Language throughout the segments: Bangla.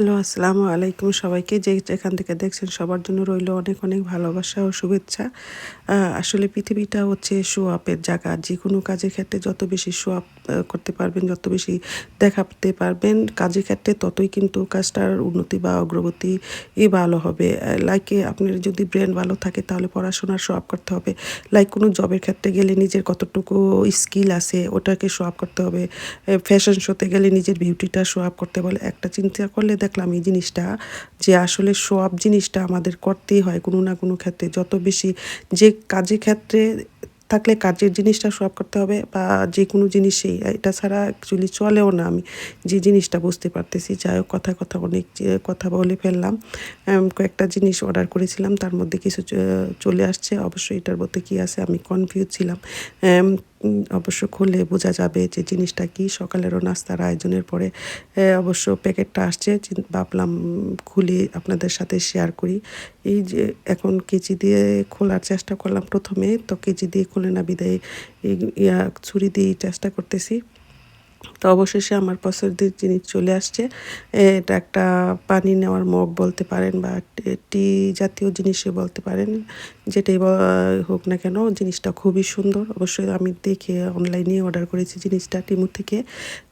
হ্যালো, আসসালামু আলাইকুম সবাইকে। যে যেখান থেকে দেখছেন, সবার জন্য রইল অনেক অনেক ভালোবাসা ও শুভেচ্ছা। আসলে পৃথিবীটা হচ্ছে শো আপের জায়গা। যে কোনো কাজের ক্ষেত্রে যত বেশি আপ করতে পারবেন, যত বেশি দেখাতে পারবেন কাজের ক্ষেত্রে, ততই কিন্তু কাজটার উন্নতি বা অগ্রগতি ই ভালো হবে। লাইকে আপনার যদি ব্রেন ভালো থাকে, তাহলে পড়াশোনার আপ করতে হবে। লাইক কোনো জবের ক্ষেত্রে গেলে নিজের কতটুকু স্কিল আছে, ওটাকে আপ করতে হবে। ফ্যাশন শোতে গেলে নিজের বিউটিটা আপ করতে বলে। একটা চিন্তা করলে দেখলাম এই জিনিসটা, যে আসলে আপ জিনিসটা আমাদের করতেই হয় কোনো না কোনো ক্ষেত্রে। যত বেশি যে কাজের ক্ষেত্রে থাকলে কাজের জিনিসটা সব করতে হবে বা যে কোনো জিনিসেই, এটা ছাড়া অ্যাকচুয়ালি চলেও না আমি যে জিনিসটা বুঝতে পারতেছি। যাই হোক, কথা কথা অনেক কথা বলে ফেললাম। কয়েকটা জিনিস অর্ডার করেছিলাম, তার মধ্যে কিছু চলে আসছে। অবশ্যই এটার মধ্যে কী আছে আমি কনফিউজ ছিলাম। অবশ্য খুললে বোঝা যাবে যে জিনিসটা কি। সকালেরও নাস্তার আয়োজনের পরে অবশ্য প্যাকেটটা আসছে। ভাবলাম খুলি খুলে আপনাদের সাথে শেয়ার করি। এই যে এখন কেজি দিয়ে খোলার চেষ্টা করলাম প্রথমে। তো কেজি দিয়ে খুলে না বিদায় ইয়া, ছুরি দিয়ে চেষ্টা করতেছি। তো অবশেষে আমার পছন্দের জিনিস চলে আসছে। এটা একটা পানি নেওয়ার মগ বলতে পারেন বা টি জাতীয় জিনিসে বলতে পারেন, যেটাই হোক না কেন, জিনিসটা খুবই সুন্দর। অবশ্যই আমি দেখে অনলাইনে অর্ডার করেছি জিনিসটা টিমু থেকে।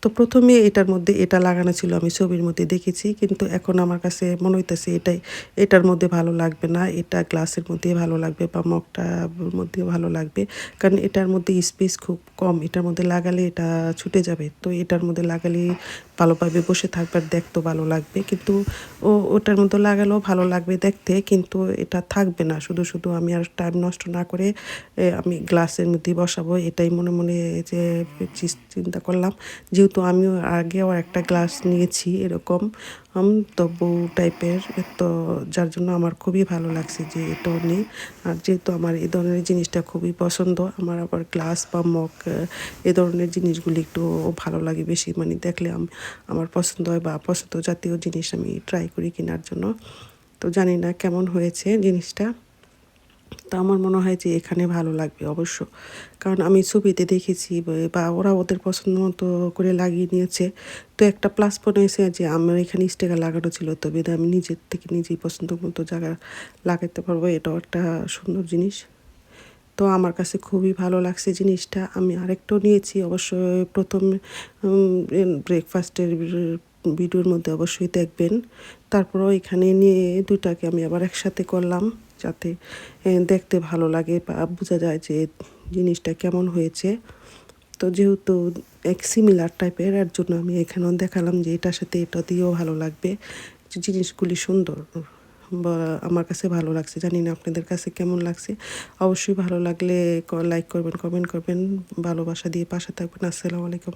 তো প্রথমে এটার মধ্যে এটা লাগানো ছিল, আমি ছবির মধ্যে দেখেছি, কিন্তু এখন আমার কাছে মনে হইতেছে এটাই, এটার মধ্যে ভালো লাগবে না, এটা গ্লাসের মধ্যে ভালো লাগবে বা মগটার মধ্যে ভালো লাগবে, কারণ এটার মধ্যে স্পেস খুব কম, এটার মধ্যে লাগালে এটা ছুটে যাবে। তো এটার মধ্যে লাগালে ভালোভাবে বসে থাকবে দেখতে ভালো লাগবে। কিন্তু ও, ওটার মধ্যে লাগালেও ভালো লাগবে দেখতে, কিন্তু এটা থাকবে না। শুধু শুধু আমি আর টাইম নষ্ট না করে আমি গ্লাসের মধ্যে বসাবো। এটাই মনে মনে যে চিন্তা করলাম। যেহেতু আমিও আগেও একটা গ্লাস নিয়েছি এরকম তো বউ টাইপের তো যার জন্য আমার খুবই ভালো লাগছে যে এটাও নেই। আর যেহেতু আমার এই ধরনের জিনিসটা খুবই পছন্দ, আমার আবার গ্লাস বা মগ, এ ধরনের জিনিসগুলি একটু ভালো লাগে বেশি। মানে দেখলে আম- আমার পছন্দ হয় বা পছন্দ জাতীয় জিনিস আমি ট্রাই করি কেনার জন্য। তো জানি না কেমন হয়েছে জিনিসটা। তো আমার মনে হয় যে এখানে ভালো লাগবে অবশ্য। কারণ আমি ছবিতে দেখেছি বা- ওরা ওদের পছন্দ মতো করে লাগিয়ে নিয়েছে। তো একটা প্লাস পয়েন্ট হয়েছে যে আমার এখানে স্টিকার লাগানো ছিল, তো আমি নিজের থেকে নিজেই পছন্দ মতো জায়গা লাগাতে পারব। এটাও একটা সুন্দর জিনিস। তো আমার কাছে খুবই ভালো লাগছে জিনিসটা। আমি আরেকটাও নিয়েছি, অবশ্য প্রথম ব্রেকফাস্টের ভিডিওর মধ্যে অবশ্যই দেখবেন। তারপরও এখানে নিয়ে দুটাকে আমি আবার একসাথে করলাম, যাতে দেখতে ভালো লাগে বা বোঝা যায় যে জিনিসটা কেমন হয়েছে। তো যেহেতু এক সিমিলার টাইপের এর জন্য আমি এখানেও দেখালাম যে এটার সাথে এটা দিয়েও ভালো লাগবে। জিনিসগুলি সুন্দর। আমার কাছে ভালো লাগছে, জানি না আপনাদের কাছে কেমন লাগছে। অবশ্যই ভালো লাগলে লাইক করবেন কমেন্ট করবেন। ভালোবাসা দিয়ে পাশে থাকবেন। আসসালামু আলাইকুম।